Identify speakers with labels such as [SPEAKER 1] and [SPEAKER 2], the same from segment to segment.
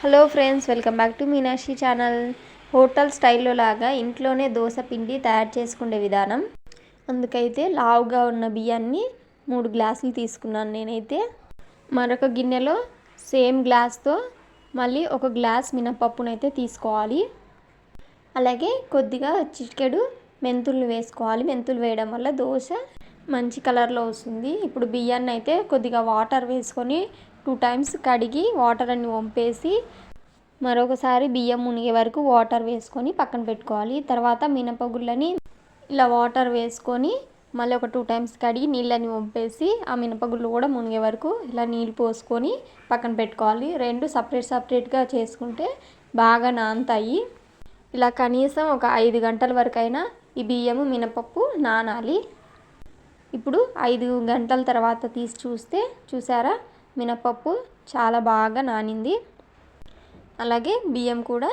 [SPEAKER 1] Hello friends welcome back to Meenakshi channel. Hotel స్టైల్లో లాగా ఇంట్లోనే దోశ పిండి తయారు చేసుకునే విధానం. అందుకైతే లావుగా ఉన్న బియ్యాన్ని మూడు గ్లాసులు తీసుకున్నాను నేనైతే. మరొక గిన్నెలో సేమ్ గ్లాస్తో మళ్ళీ ఒక గ్లాస్ మినపప్పునైతే తీసుకోవాలి. అలాగే కొద్దిగా చిటికెడు మెంతులు వేసుకోవాలి. మెంతులు వేయడం వల్ల దోశ మంచి కలర్లో వస్తుంది. ఇప్పుడు బియ్యాన్ని అయితే కొద్దిగా వాటర్ వేసుకొని టూ టైమ్స్ కడిగి వాటర్ అన్ని వంపేసి మరొకసారి బియ్యం మునిగే వరకు వాటర్ వేసుకొని పక్కన పెట్టుకోవాలి. తర్వాత మినపగుళ్ళని ఇలా వాటర్ వేసుకొని మళ్ళీ ఒక టూ టైమ్స్ కడిగి నీళ్ళని వంపేసి ఆ మినపగుళ్ళు కూడా మునిగే వరకు ఇలా నీళ్ళు పోసుకొని పక్కన పెట్టుకోవాలి. రెండు సపరేట్ సపరేట్గా చేసుకుంటే బాగా నానతాయి. ఇలా కనీసం ఒక ఐదు గంటల వరకైనా ఈ బియ్యము మినపప్పు నానాలి. ఇప్పుడు ఐదు గంటల తర్వాత తీసి చూస్తే చూసారా? మినపప్పు చాలా బాగా నానింది. అలాగే బియ్యం కూడా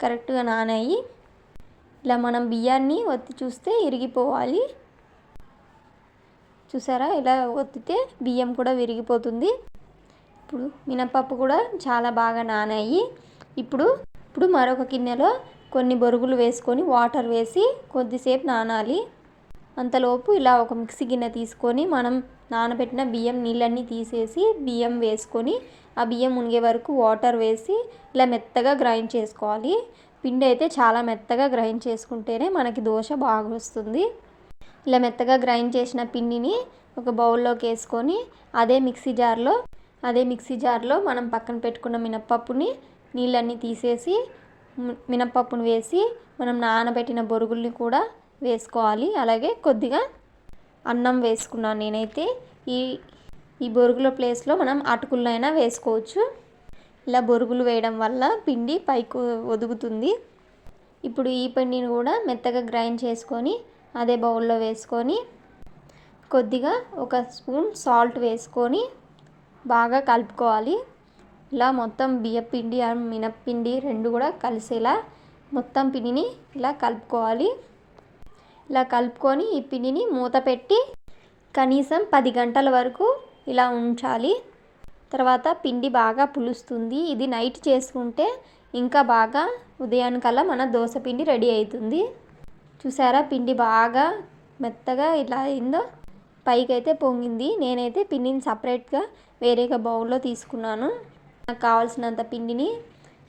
[SPEAKER 1] కరెక్ట్గా నానాయి. ఇలా మనం బియ్యాన్ని ఒత్తి చూస్తే ఇరిగిపోవాలి చూసారా? ఇలా ఒత్తితే బియ్యం కూడా విరిగిపోతుంది. ఇప్పుడు మినపప్పు కూడా చాలా బాగా నానాయి. ఇప్పుడు ఇప్పుడు మరొక గిన్నెలో కొన్ని బొరుగులు వేసుకొని వాటర్ వేసి కొద్దిసేపు నానాలి. అంతలోపు ఇలా ఒక మిక్సీ గిన్నె తీసుకొని మనం నానబెట్టిన బియ్యం నీళ్ళన్నీ తీసేసి బియ్యం వేసుకొని ఆ బియ్యం మునిగే వరకు వాటర్ వేసి ఇలా మెత్తగా గ్రైండ్ చేసుకోవాలి. పిండి అయితే చాలా మెత్తగా గ్రైండ్ చేసుకుంటేనే మనకి దోశ బాగా వస్తుంది. ఇలా మెత్తగా గ్రైండ్ చేసిన పిండిని ఒక బౌల్లోకి వేసుకొని అదే మిక్సీ జార్లో అదే మిక్సీ జార్లో మనం పక్కన పెట్టుకున్న మినప్పప్పుని నీళ్ళన్నీ తీసేసి మినప్పప్పును వేసి మనం నానబెట్టిన బొరుగుల్ని కూడా వేసుకోవాలి. అలాగే కొద్దిగా అన్నం వేసుకున్నాను నేనైతే. ఈ ఈ బొరుగుల ప్లేస్లో మనం అటుకులైనా వేసుకోవచ్చు. ఇలా బొరుగులు వేయడం వల్ల పిండి పైకి ఒదుగుతుంది. ఇప్పుడు ఈ పిండిని కూడా మెత్తగా గ్రైండ్ చేసుకొని అదే బౌల్లో వేసుకొని కొద్దిగా ఒక స్పూన్ సాల్ట్ వేసుకొని బాగా కలుపుకోవాలి. ఇలా మొత్తం బియ్యపిండి మినప్పిండి రెండు కూడా కలిసేలా మొత్తం పిండిని ఇలా కలుపుకోవాలి. ఇలా కలుపుకొని ఈ పిండిని మూత పెట్టి కనీసం పది గంటల వరకు ఇలా ఉంచాలి. తర్వాత పిండి బాగా పులుస్తుంది. ఇది నైట్ చేసుకుంటే ఇంకా బాగా ఉదయానికల్లా మన దోశ పిండి రెడీ అవుతుంది. చూసారా పిండి బాగా మెత్తగా ఇలా అయిందో? పైకి అయితే పొంగింది. నేనైతే పిండిని సపరేట్గా వేరేగా బౌల్లో తీసుకున్నాను. నాకు కావాల్సినంత పిండిని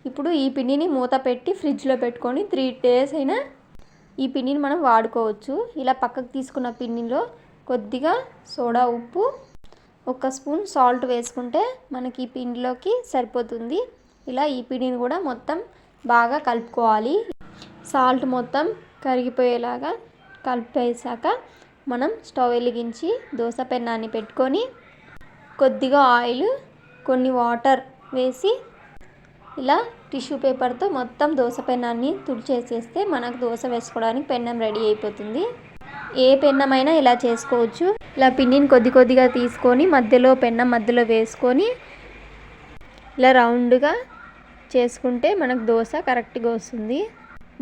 [SPEAKER 1] ఇప్పుడు ఈ పిండిని మూత పెట్టి ఫ్రిడ్జ్లో పెట్టుకొని త్రీ డేస్ అయినా ఈ పిండిని మనం వాడుకోవచ్చు. ఇలా పక్కకు తీసుకున్న పిండిలో కొద్దిగా సోడా ఉప్పు ఒక స్పూన్ సాల్ట్ వేసుకుంటే మనకి ఈ పిండిలోకి సరిపోతుంది. ఇలా ఈ పిండిని కూడా మొత్తం బాగా కలుపుకోవాలి. సాల్ట్ మొత్తం కరిగిపోయేలాగా కలిపేసాక మనం స్టవ్ వెలిగించి దోశ పెన్నాన్ని పెట్టుకొని కొద్దిగా ఆయిల్ కొన్ని వాటర్ వేసి ఇలా టిష్యూ పేపర్తో మొత్తం దోశ పెన్నాన్ని తుడిచేసేస్తే మనకు దోశ వేసుకోవడానికి పెన్నం రెడీ అయిపోతుంది. ఏ పెన్నమైనా ఇలా చేసుకోవచ్చు. ఇలా పిండిని కొద్ది కొద్దిగా తీసుకొని మధ్యలో పెన్నం మధ్యలో వేసుకొని ఇలా రౌండ్గా చేసుకుంటే మనకు దోశ కరెక్ట్గా వస్తుంది.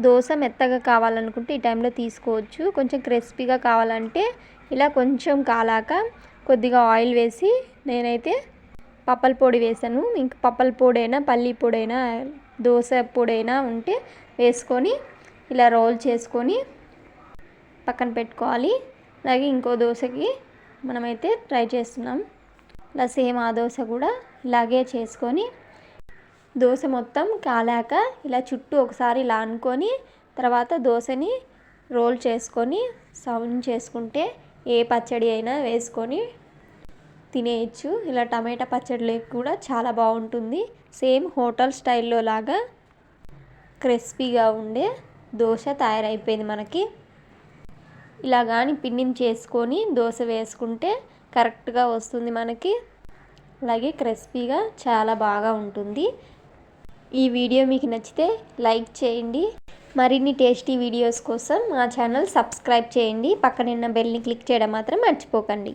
[SPEAKER 1] దోశ మెత్తగా కావాలనుకుంటే ఈ టైంలో తీసుకోవచ్చు. కొంచెం క్రిస్పీగా కావాలంటే ఇలా కొంచెం కాలాక కొద్దిగా ఆయిల్ వేసి నేనైతే పప్పల పొడి వేసాను. ఇంక పప్పల పొడైనా పల్లి పొడైనా దోశ పొడైనా ఉంటే వేసుకొని ఇలా రోల్ చేసుకొని పక్కన పెట్టుకోవాలి. అలాగే ఇంకో దోశకి మనమైతే ట్రై చేస్తున్నాం. ఇలా సేమ్ ఆ దోశ కూడా ఇలాగే చేసుకొని దోశ మొత్తం కాలాక ఇలా చుట్టూ ఒకసారి ఇలా అనుకొని తర్వాత దోశని రోల్ చేసుకొని సౌండ్ చేసుకుంటే ఏ పచ్చడి అయినా వేసుకొని తినేయచ్చు. ఇలా టమాటా పచ్చడి కూడా చాలా బాగుంటుంది. సేమ్ హోటల్ స్టైల్లో లాగా క్రిస్పీగా ఉండే దోశ తయారైపోయింది మనకి. ఇలా కానీ పిండిని చేసుకొని దోశ వేసుకుంటే కరెక్ట్గా వస్తుంది మనకి. అలాగే క్రిస్పీగా చాలా బాగా ఉంటుంది. ఈ వీడియో మీకు నచ్చితే లైక్ చేయండి. మరిన్ని టేస్టీ వీడియోస్ కోసం మా ఛానల్ సబ్స్క్రైబ్ చేయండి. పక్కనున్న బెల్ని క్లిక్ చేయడం మాత్రం మర్చిపోకండి.